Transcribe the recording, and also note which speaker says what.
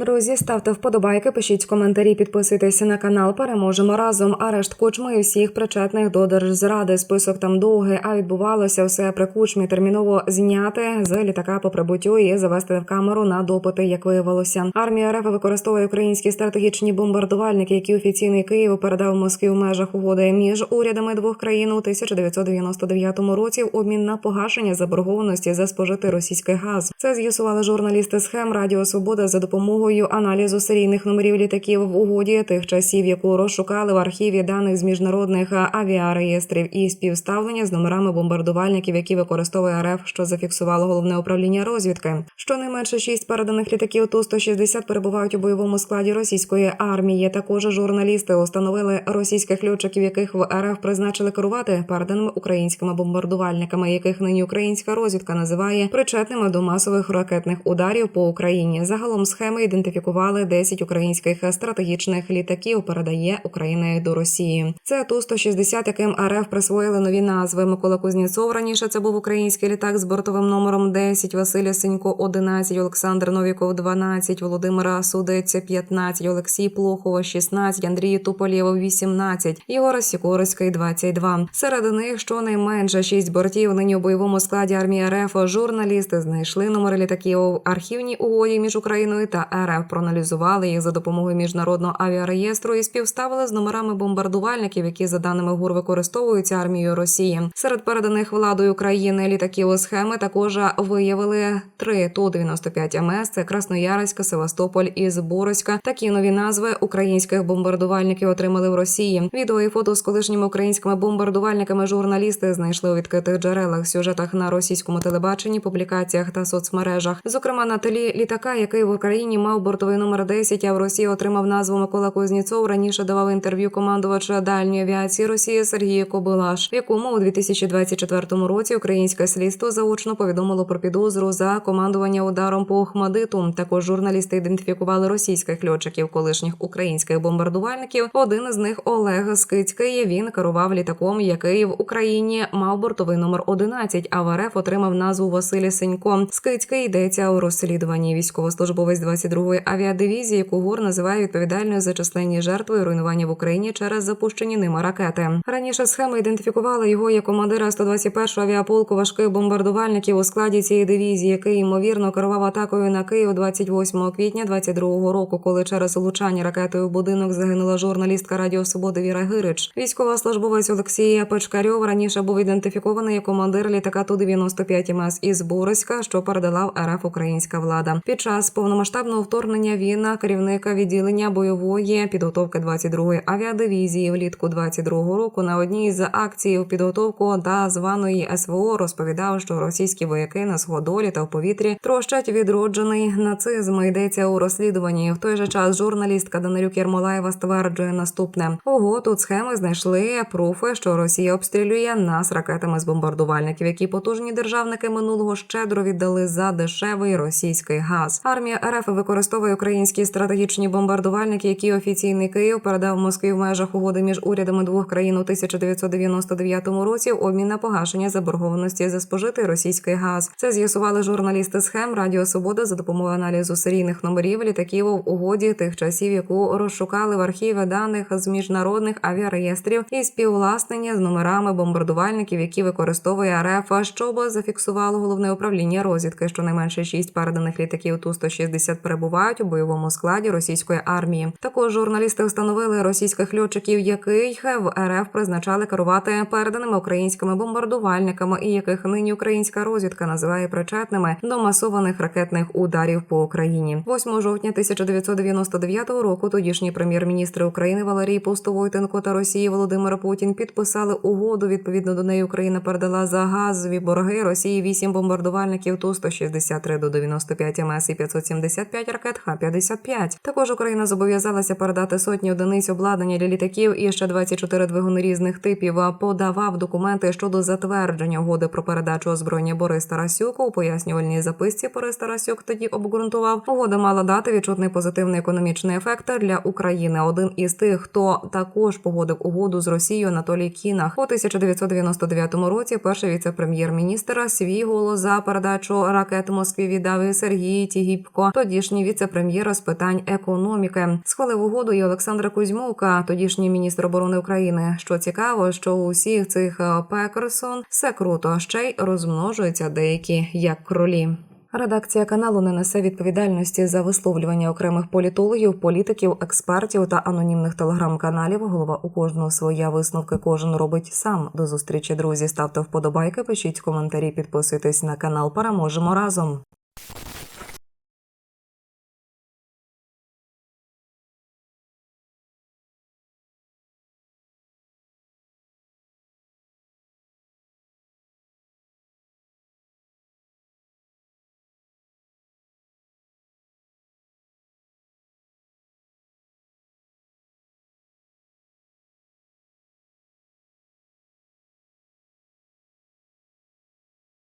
Speaker 1: Друзі, ставте вподобайки, пишіть коментарі, підписуйтеся на канал. Переможемо разом. Арешт кучми і всіх причетних до держзради. Список там довгий, а відбувалося все при кучмі. Терміново зняти з літака по прибуттю і завести в камеру на допити, як виявилося. Армія РФ використовує українські стратегічні бомбардувальники, які офіційний Київ передав Москві в межах угоди між урядами двох країн у 1999 році в обмін на погашення заборгованості за спожитий російський газ. Це з'ясували журналісти схем Радіо Свобода за допомогою аналізу серійних номерів літаків в угоді тих часів, яку розшукали в архіві даних з міжнародних авіареєстрів і співставлення з номерами бомбардувальників, які використовує РФ, що зафіксувало головне управління розвідки. Щонайменше шість переданих літаків ту 160 перебувають у бойовому складі російської армії. Також журналісти установили російських льотчиків, яких в РФ призначили керувати переданими українськими бомбардувальниками, яких нині українська розвідка називає причетними до масових ракетних ударів по Україні. Загалом схеми ідентифікували 10 українських стратегічних літаків. Передає Україна до Росії. Це ту 160 яким РФ присвоїли нові назви. Микола Кузнєцов раніше це був український літак з бортовим номером 10, Василя Синько 11, Олександр Новіков 12, Володимира Судеця 15, Олексій Плохова 16, Андрій Туполєв 18, Єгор Сікорський 22. Серед них щонайменше 6 бортів нині у бойовому складі армії РФ. Журналісти знайшли номери літаків в архівній угоді між Україною та РФ. Проаналізували їх за допомогою міжнародного авіареєстру і співставили з номерами бомбардувальників, які за даними ГУР використовуються армією Росії. Серед переданих владою країни літаків схеми також виявили три ту 95 МС. Це Красноярська, Севастополь і Зборозька. Такі нові назви українських бомбардувальників отримали в Росії. Відео і фото з колишніми українськими бомбардувальниками журналісти знайшли у відкритих джерелах, сюжетах на російському телебаченні, публікаціях та соцмережах. Зокрема, на тлі літака, який в Україні мав бортовий номер 10, а в Росії отримав назву Микола Кузнєцов. Раніше давав інтерв'ю командувача дальньої авіації Росії Сергія Кобилаш, якому у 2024 році українське слідство заочно повідомило про підозру за командування ударом по Охмадиту. Також журналісти ідентифікували російських льотчиків, колишніх українських бомбардувальників. Один з них Олег Скицький. Він керував літаком, який в Україні мав бортовий номер 11, а в РФ отримав назву Василь Сенько. Скицький йдеться у розслідуванні. Військовослужбовець 22-ї авіадивізії, яку ГУР називає відповідальною за численні жертви руйнування в Україні через запущені ними ракети. Раніше схеми ідентифікували його як командира 121-го авіаполку важких бомбардувальників у складі цієї дивізії, який ймовірно керував атакою на Київ 28 квітня 22-го року, коли через влучання ракетою в будинок загинула журналістка Радіо Свободи Віра Гирич. Військовослужбовець Олексій Печкарьов раніше був ідентифікований як командир літака ту 95 МС із Бориська, що передала РФ українська влада. Під час повномасштабного вторгнення він керівника відділення бойової підготовки 22-ї авіадивізії влітку 22-го року на одній з акцій у підготовку та званої СВО розповідав, що російські вояки на сходолі та в повітрі трощать відроджений нацизм. Йдеться у розслідуванні. В той же час журналістка Данилюк Єрмолаєва стверджує наступне: ого, тут схеми знайшли пруфи, що Росія обстрілює нас ракетами з бомбардувальників, які потужні державники минулого щедро віддали за дешевий російський газ. Армія РФ використовує українські стратегічні бомбардувальники, які офіційний Київ передав Москві в межах угоди між урядами двох країн у 1999 році в обмін на погашення заборгованості за спожитий російський газ. Це з'ясували журналісти схем Радіо Свобода за допомогою аналізу серійних номерів літаків в угоді тих часів, яку розшукали в архіві даних з міжнародних авіареєстрів і співвласнення з номерами бомбардувальників, які використовує РФ, щоб зафіксувало головне управління розвідки. Щонайменше шість переданих літаків ту 160 перебувають у бойовому складі російської армії. Також журналісти встановили російських льотчиків, яких в РФ призначали керувати переданими українськими бомбардувальниками, і яких нині українська розвідка називає причетними до масованих ракетних ударів по Україні. 8 жовтня 1999 року. Тодішні прем'єр-міністри України Валерій Постовойтенко та Росії Володимир Путін підписали угоду. Відповідно до неї Україна передала за газові борги Росії 8 бомбардувальників ту 163 до 95 МС і 575 ракет Х-55. Також Україна зобов'язалася передати сотні одиниць обладнання для літаків і ще 24 двигуни різних типів. Подавав документи щодо затвердження угоди про передачу озброєння Борис Тарасюк у пояснювальній записці. Борис Тарасюк тоді обґрунтував. Угода мала дати відчутний позитивний економічний ефект для України. Один із тих, хто також погодив угоду з Росією Анатолій Кінах у 1999 році. Перший віце-прем'єр-міністр свій голос за передачу ракет Москві віддав і Сергій Тігіпко, тодішній віце-прем'єра з питань економіки. Схвалив угоду і Олександра Кузьмука, тодішній міністр оборони України. Що цікаво, що у всіх цих е, Пекерсон все круто, ще й розмножуються деякі як кролі. Редакція каналу не несе відповідальності за висловлювання окремих політологів, політиків, експертів та анонімних телеграм-каналів. Голова у кожного своя висновки кожен робить сам. До зустрічі, друзі. Ставте вподобайки, пишіть коментарі, підписуйтесь на канал. Переможемо разом.